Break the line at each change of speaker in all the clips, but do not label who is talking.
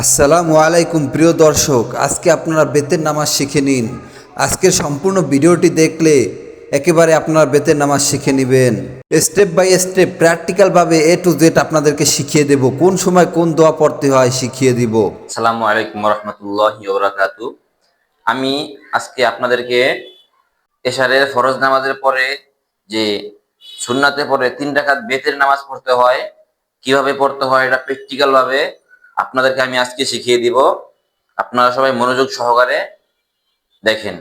আসসালামু আলাইকুম, প্রিয় দর্শক। আজকে আপনারা বেতের নামাজ শিখে নিন। আজকের সম্পূর্ণ ভিডিওটি দেখলে একেবারে আপনারা বেতের নামাজ শিখে নেবেন। স্টেপ বাই স্টেপ প্র্যাকটিক্যালভাবে এ টু জেড আপনাদেরকে শিখিয়ে দেব। কোন সময় কোন দোয়া পড়তে হয় শিখিয়ে দিব।
আসসালামু আলাইকুম রহমতুল্লাহ ওবরাকাতু। আমি আজকে আপনাদেরকে এশারের ফরজ নামাজের পরে যে সুন্নাতে পরে তিন রাকাত বেতের নামাজ পড়তে হয়, কীভাবে পড়তে হয়, এটা প্র্যাকটিক্যাল ভাবে আপনাদেরকে আমি আজকে শিখিয়ে দিব। আপনারা সবাই মনোযোগ সহকারে দেখেন।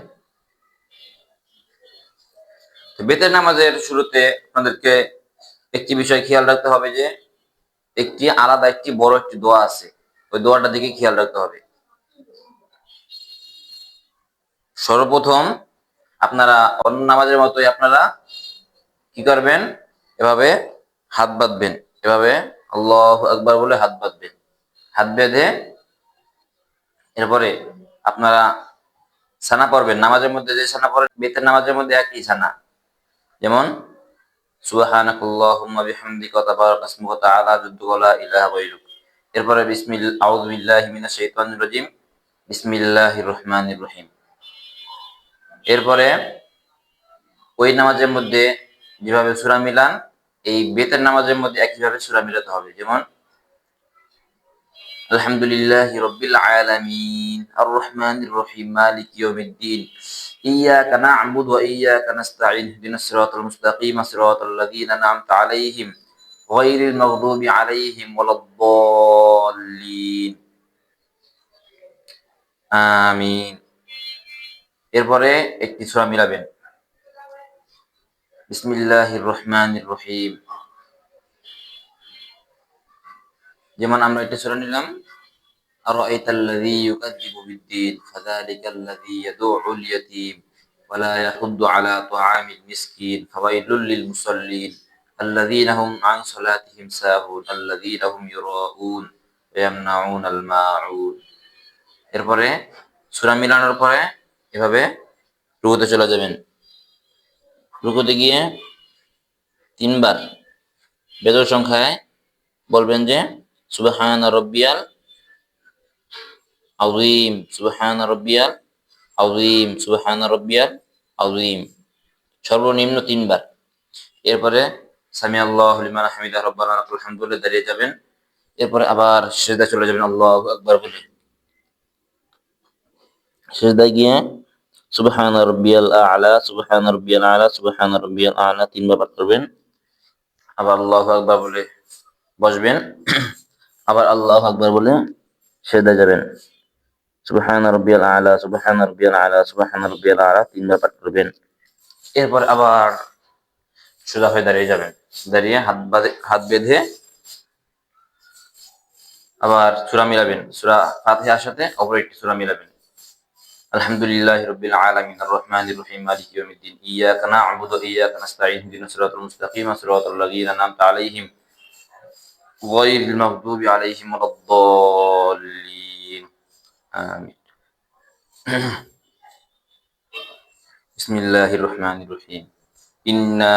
বেতের নামাজের শুরুতে আপনাদেরকে একটি বিষয় খেয়াল রাখতে হবে যে, একটি আলাদা, একটি বড় একটি দোয়া আছে। ওই দোয়াটার দিকে খেয়াল রাখতে হবে। সর্বপ্রথম আপনারা অন্য নামাজের মতোই আপনারা কি করবেন? এভাবে হাত বাঁধবেন। এভাবে আল্লাহ আকবার বলে হাত বাঁধবেন। হাত বেঁধে এরপরে আপনারা সানা পড়বেন। নামাজের মধ্যে যে সানা পড়েন বেতের নামাজের মধ্যে একই সানা যেমন এরপরে বিসমিল রহিম। এরপরে ওই নামাজের মধ্যে যেভাবে সূরা মিলান, এই বেতের নামাজের মধ্যে একইভাবে সূরা মিলাতে হবে। যেমন আলহামদুলিল্লাহি রাব্বিল আলামিন আর রহমানির রহিম মালিকি ইয়াউমিদ্দিন إياك نعبد وإياك نستعين اهدنا الصراط المستقيم صراط الذين أنعمت عليهم غير المغضوب عليهم ولا الضالين আমিন এরপরে একটি সূরা মিলাবেন বিসমিল্লাহির রহমানির রহিম যেমন আমরা একটা সূরা নিলাম أرأيت الذي يكذب بالدين فذلك الذي يدعو اليتيم ولا يحض على طعام المسكين فويل للمصلين الذين هم عن صلاتهم ساهون الذين هم يراءون ويمنعون الماعون এরপরে সূরা মিলানোর পরে এভাবে রুকুতে চলে যাবেন রুকুতে গিয়ে তিনবার বেজর সংখ্যায় বলবেন যে সুবহান রব্বিয়াল আউজিম সুবহান রব্বিয়াল আউজিম সুবহান রব্বিয়াল আউজিম সর্বনিম্ন তিনবার। এরপরে সামি আল্লাহ লিমান হামিদা, রব্বানা লাকাল দাঁড়িয়ে যাবেন। এরপরে আবার সিজদা চলে যাবেন, আল্লাহু আকবার বলে। সিজদা গিয়ে, সুবহান রব্বিয়াল আ'লা, সুবহান রব্বিয়াল আ'লা, সুবহান রব্বিয়াল আ'লা তিনবার পাঠ আবার আল্লাহু আকবার বলে বসবেন। আবার আল্লাহু আকবার বলে সিজদা যাবেন। সুবহান রব্বিয়াল আ'লা, সুবহান রব্বিয়াল আ'লা, সুবহান রব্বিয়াল আ'লা তিনবার পাঠ করবেন। এরপর আবার সোজা হয়ে দাঁড়িয়ে যাবেন। দাঁড়িয়ে হাত বাঁধে, হাত বেঁধে আবার সূরা মিলাবেন। সূরা ফাতিহার সাথে অপর একটি সূরা মিলাবেন। আলহামদুলিল্লাহ রব্বিল আলামিন আর রহমানির রহিম, মালিক ইয়াউমিদ্দিন। ইয়াকা না'বুদু ওয়া ইয়াকা নাস্তাঈন ইহদিনাস সিরাতাল মুস্তাকিম, সিরাতাল লাযীনা আন'আমতা আলাইহিম। গায়রিল মাগদুবি আলাইহিম ওয়ালাদ-দাল্লিন আমিন বিসমিল্লাহির রহমানির রহিম ইন্না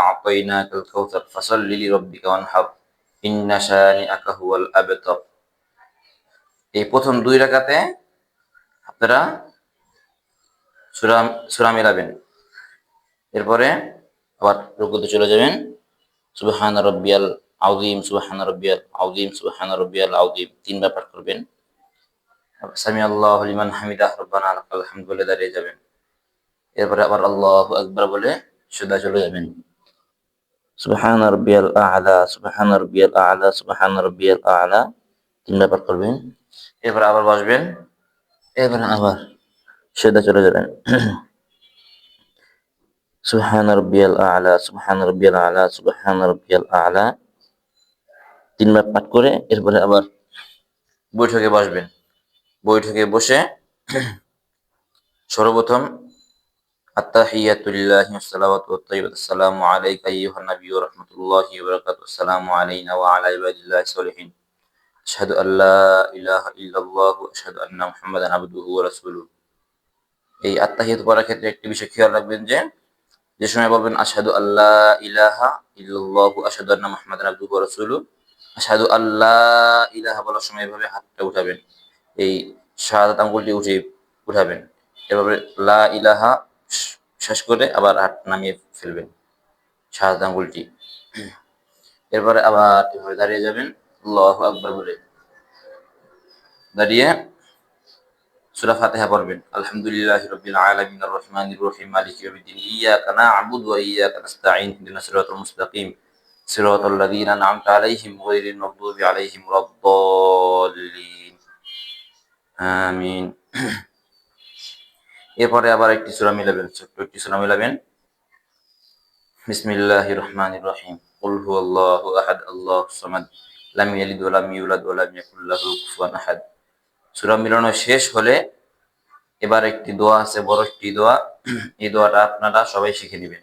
আ'তাইনাকাল কাউসার ফাসাল্লি লিরাব্বিকা ওয়ানহার ইন্না শানিআকা হুয়াল আবতার এই প্রথম দুই রাকাতে আপনারা সূরা সূরা মিলাবেন। এরপরে আবার রুকুতে চলে যাবেন। সুবহান রাব্বিয়াল আযীম সুবহান রাব্বিয়াল আযীম সুবহান রাব্বিয়াল আযীম তিনবার পাঠ করবেন সামি আল্লাহু লিমান হামিদাহ রব্বানা লাকাল হামদু বলে দাঁড়িয়ে যাবেন এরপরে আবার আল্লাহু আকবার বলে সুদা চলে যাবেন সুবহান রাব্বিয়াল আ'লা সুবহান রাব্বিয়াল আ'লা সুবহান রাব্বিয়াল আ'লা তিনবার পাঠ করবেন এরপর আবার বসবেন এরপর আবার সেদা চলে যাবেন সুবহান রাব্বিয়াল আ'লা সুবহান রাব্বিয়াল আ'লা সুবহান রাব্বিয়াল আ'লা তিনবার পাঠ করে এরপরে আবার বৈঠকে বসবেন। বৈঠকে বসে সর্বপ্রথম আশহাদু আশহাদু এই ক্ষেত্রে একটি বিষয় খেয়াল রাখবেন যে যে সময় বলবেন আশহাদু আল্লাহ ইলাহা ইল্লাল্লাহু আশহাদু ওয়া রাসূলুহু আশহাদু আল্লাহ ইলাহা বলার সময় এভাবে হাতটা উঠাবেন। এই শাহাদাত আঙ্গুলটি উঠে উঠাবেন। এভাবে লা ইলাহা শেষ করে আবার হাত নামিয়ে ফেলবেন শাহাদাত আঙ্গুলটি। এরপরে আবার এভাবে দাঁড়িয়ে যাবেন। আল্লাহ আকবার বলে দাঁড়িয়ে সূরা ফাতিহা পড়বেন। আলহামদুলিল্লাহি রাব্বিল আলামিন, আর রহমানির রহিম, মালিকি ইয়াউমিদ্দিন। ইয়াকা না'বুদু ওয়া ইয়াকা নাস্তাঈন, ইহদিনাস সিরাতাল মুস্তাকিম। সিরাতাল লাযীনা আন'আমতা আলাইহিম গায়রিল মাগদুবি আলাইহিম ওয়ালাদ-দাল্লিন আমিন। এরপরে আবার একটি সূরা মিলাবেন, ছোট্ট একটি সূরা মিলাবেন। বিসমিল্লাহির রহমানির রহিম। কুল হুয়াল্লাহু আহাদ আল্লাহুস সামাদ, লাম ইয়ালিদ ওয়া লাম ইউলাদ ওয়া লাম ইয়াকুল লাহু কুফুয়ান আহাদ। সূরা মিলানো শেষ হলে এবার একটি দোয়া আছে, বড় একটি দোয়া। এই দোয়াটা আপনারা সবাই শিখে নেবেন।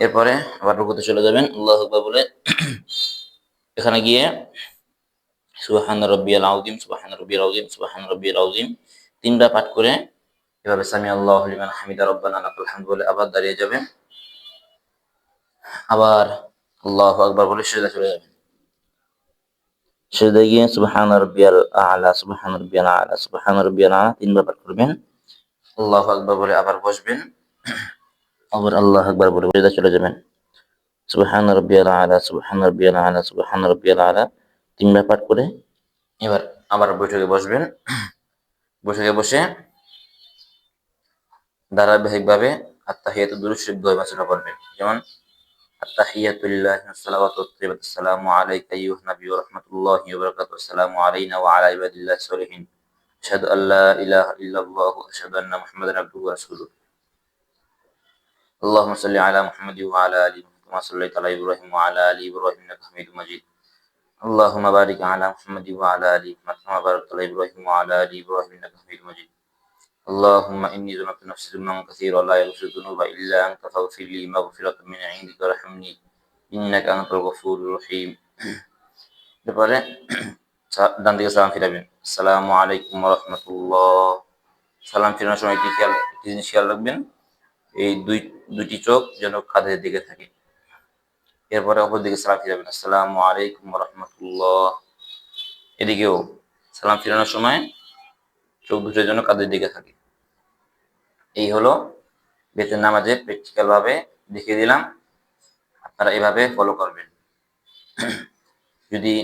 এরপরে আবার রুকুতে চলে যাবেন। আল্লাহ আকবার বলে এখানে গিয়ে সুবহান রব্বিয়াল আউজিম সুবহান রব্বিয়াল আউজিম সুবহান রব্বিয়াল আউজিম তিনটা পাঠ করে এভাবে সামি আল্লাহ লিমান হামিদা রব্বানা লাকাল হামদ বলে আবার দাঁড়িয়ে যাবেন। আবার আল্লাহ আকবার বলে সেজদা চলে যাবেন। সেজদা গিয়ে সুবহান রব্বিয়াল আলা, সুবহান রব্বিয়াল আলা, সুবহান রব্বিয়াল আলা তিনবার পাঠ করবেন। আল্লাহ আকবার বলে আবার বসবেন। আবার আল্লাহ আকবার বলে সেজদা চলে যাবেন। সুবহান রব্বিয়াল আলা, সুবহান রব্বিয়াল আলা, সুবহান রব্বিয়াল আলা। তিনবার পাঠ করে এবার আবার বৈঠকে বসবেন। বৈঠকে বসে ধারাবাহিকভাবে আত্তাহিয়াতু দুরূদ শরীফ দোয়া করবেন। যেমন আত্তাহিয়াতু লিল্লাহি ওয়াসসালাওয়াতু ওয়াত-তাইয়্যিবাতু আসসালামু আলাইকা আইয়ুহান নাবিয়্যু ওয়া রাহমাতুল্লাহি ওয়া বারাকাতুহু, আসসালামু আলাইনা ওয়া আলা ইবাদিল্লাহিস সলিহিন। আশহাদু আল্লা ইলাহা ওয়া আশহাদু আন্না মুহাম্মাদান আবদুহু ওয়া রাসূলুহু। اللهم صل على محمد وعلى ال محمد كما صليت على ابراهيم وعلى ال ابراهيم انك حميد مجيد اللهم بارك على محمد وعلى ال محمد كما باركت على ابراهيم وعلى ال ابراهيم انك حميد مجيد اللهم إني ظلمت نفسي ظلما كثيرا لا يغفر الذنوب إلا أنت فاغفر لي مغفرة من عندك وارحمني إنك أنت الغفور الرحيم এরপরে সা- ডান দিকে সালাম ফিরাবেন আসসালামু আলাইকুম রহমতুল্লাহ সালাম ফিরানোর সময় একটি খেয়াল একটি জিনিস খেয়াল রাখবেন এই দুই, দুইটি চোখ যেন কাঁধের দিকে থাকে। এরপরে অপর দিকে সালাম ফিরাবেন আসসালামু আলাইকুম রহমতুল্লাহ এদিকেও সালাম ফিরানোর সময় চোখ দুটোর জন্য কাঁধের দিকে থাকে। এই হলো বেতের নামাজে প্র্যাকটিক্যাল ভাবে দেখিয়ে দিলাম। আপনারা এভাবে ফলো করবেন। যদি